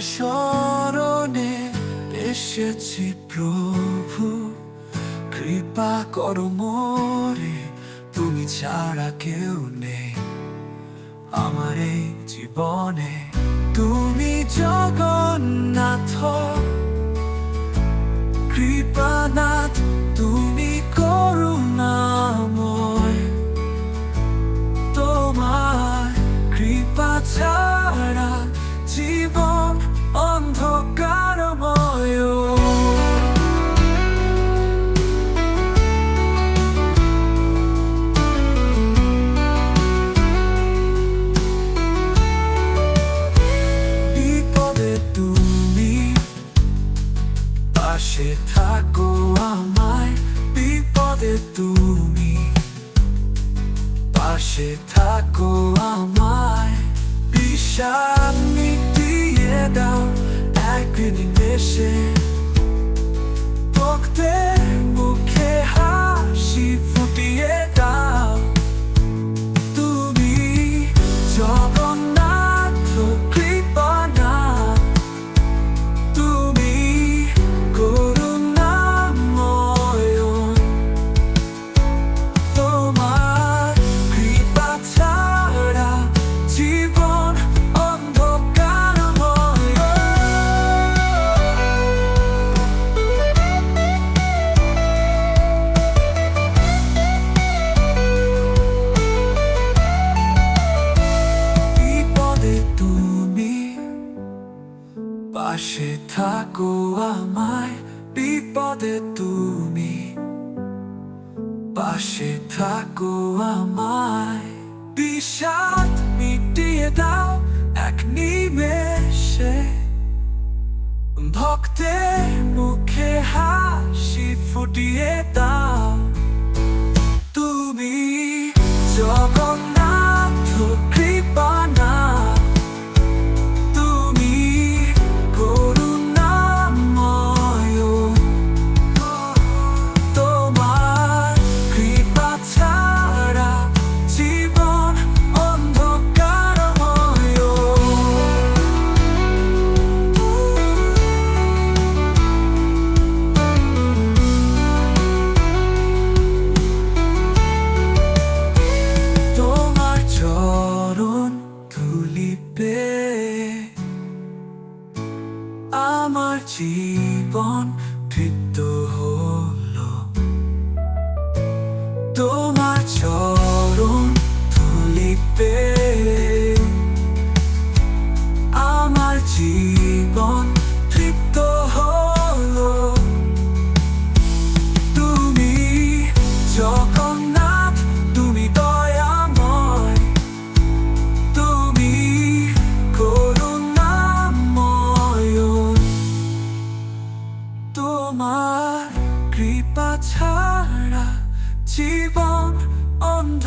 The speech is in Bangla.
শরণে এসেছি প্রভু। কৃপা করো মোরে, তুমি ছাড়া কেউ নেই আমার এই জীবনে। তুমি জগন্নাথ পাশে থাকো আমায় বিষাদ পাশে থাকো আমায়, বিপদে তুমি। পাশে থাকো আমায়, বিষাদ মিটিয়ে দাও এক নিমেষে। ভক্তের মুখে হাসি ফুটিয়ে দাও জীবন তৃপ্ত হলো। তোমার চরণ তুলিবে বন্ধ